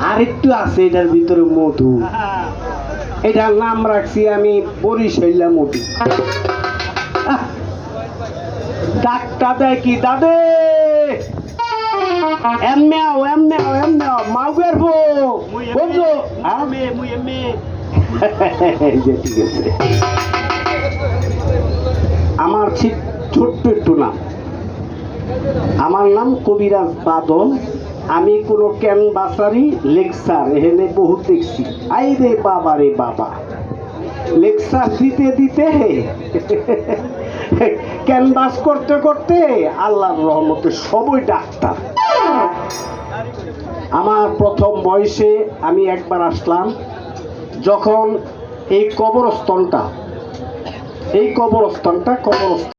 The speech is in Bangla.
আরেকটু আছে এটার ভিতরে মধু। এটার নাম রাখছি আমি বরিশাইলা মধু। ডাকটা দেয় কি দাদে! মাউগের বো বন্ধু হ্যাঁ? ঠিক আছে। আমার ঠিক ছোট্ট একটু নাম। আমার নাম কবিরাজ বাদল আমি কোনো ক্যানভাসারি লেকচার, এখানে বহুত দেখছি। আই রে বাবা রে বাবা। লেকচার দিতে দিতে ক্যানভাস করতে করতে আল্লাহর রহমতে সবই ডাক্তার। আমার প্রথম বয়সে আমি একবার আসলাম, যখন এই কবরস্থানটা এই কবরস্থানটা কবরস্থান